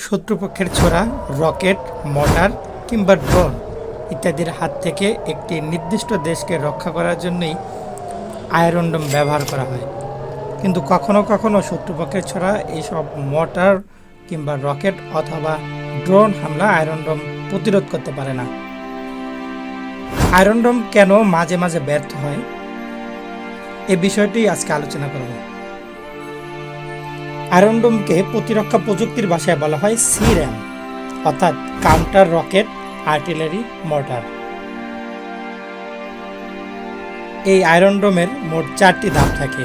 শত্রুপক্ষের ছোড়া, rocket, mortar কিংবা ড্রোন ইত্যাদির হাত থেকে একটি নির্দিষ্ট দেশকে রক্ষা করার জন্যই আয়রন ডোম ব্যবহার করা হয়। কিন্তু কখনো কখনো শত্রুপক্ষের ছোড়া এইসব মর্টার কিংবা রকেট অথবা ড্রোন হামলা আয়রন ডোম প্রতিরোধ করতে পারে না। আয়রন ডোম কেন মাঝে মাঝে ব্যর্থ হয়? এ বিষয়টি আজকে আলোচনা করব। আয়রন ডোমকে প্রতিরক্ষা প্রযুক্তির ভাষায় বলা হয় সি র্যাম অর্থাৎ কাউন্টার রকেট আর্টিলারি মর্টার। এই আয়রন ডোমের মোট চারটি ধাপ থাকে।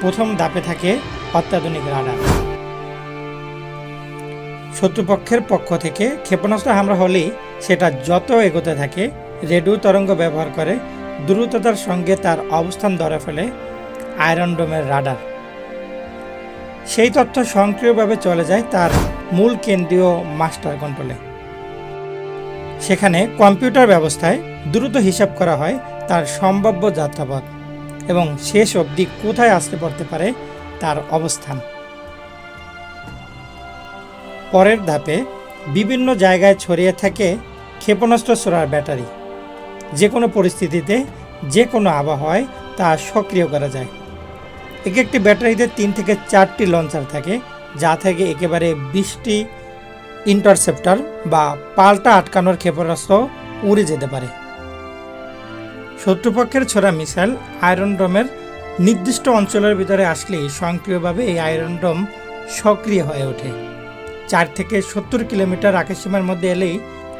প্রথম ধাপে থাকে অত্যাধুনিক রাডার। শত্রুপক্ষের পক্ষ থেকে ক্ষেপণাস্ত্র হামলা হলেই সেটা যত এগোতে থাকে রেডিও তরঙ্গ ব্যবহার করে দ্রুততার সঙ্গে তার অবস্থান ধরে ফেলে আয়রন ডোমের রাডার। সেই তথ্য সক্রিয়ভাবে চলে যায় তার মূল কেন্দ্রীয় মাস্টার কন্ট্রোলে। সেখানে কম্পিউটার ব্যবস্থায় দ্রুত হিসাব করা হয় তার সম্ভাব্য যাত্রাপথ এবং শেষ অবধি কোথায় আসতে পড়তে পারে তার অবস্থান। পরের ধাপে বিভিন্ন জায়গায় ছড়িয়ে থাকে ক্ষেপণাস্ত্র ছোড়ার ব্যাটারি। যে কোনো পরিস্থিতিতে যে কোনো আবহাওয়ায় তা সক্রিয় করা যায়। এক একটি ব্যাটারিতে তিন থেকে চারটি লঞ্চার থাকে, যা থেকে একেবারে বিশটি ইন্টারসেপ্টার বা পাল্টা আটকানোর ক্ষেপণাস্ত্র উড়ে যেতে পারে। শত্রুপক্ষের ছোড়া মিসাইল আয়রন ডোমের নির্দিষ্ট অঞ্চলের ভিতরে আসলেই স্বয়ংক্রিয়ভাবে এই আয়রন ডোম সক্রিয় হয়ে ওঠে। চার থেকে সত্তর কিলোমিটার আকাশসীমার মধ্যে এলেই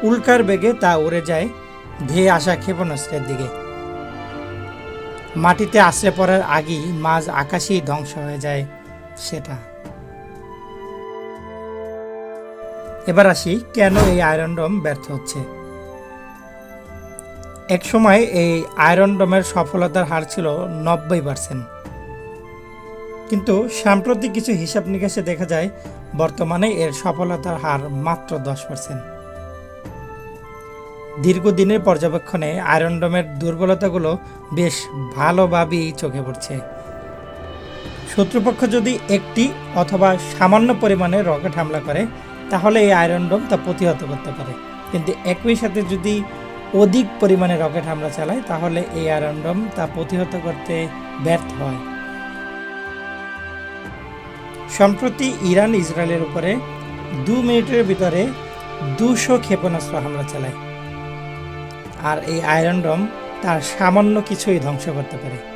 উল্কার বেগে তা উড়ে যায় ধেয়ে আসা ক্ষেপণাস্ত্রের দিকে। মাটিতে আশ্রে পড়ার আগেই মাঝ আকাশেই ধ্বংস হয়ে যায় সেটা। এবার আসি, কেন এই আয়রন ডোম ব্যর্থ হচ্ছে? এক সময় এই আয়রন ডোমের সফলতার হার ছিল নব্বই পার্সেন্ট কিন্তু সাম্প্রতিক কিছু হিসাব নিকাশে দেখা যায়, বর্তমানে এর সফলতার হার মাত্র দশ পার্সেন্ট দীর্ঘদিনের পর্যবেক্ষণে আয়রন ডোমের দুর্বলতাগুলো বেশ ভালোভাবেই চোখে পড়ছে। শত্রুপক্ষ যদি একটি অথবা সামান্য পরিমাণে রকেট হামলা করে, তাহলে এই আয়রন ডোম তা প্রতিহত করতে পারে। কিন্তু একই সাথে যদি অধিক পরিমাণে রকেট হামলা চালায়, তাহলে এই আয়রন ডোম তা প্রতিহত করতে ব্যর্থ হয়। সম্প্রতি ইরান ইসরায়েলের উপরে দু মিনিটের ভিতরে দুশো ক্ষেপণাস্ত্র হামলা চালায়। আর এই আয়রন রম তার সামান্য কিছুই ধ্বংস করতে পারে।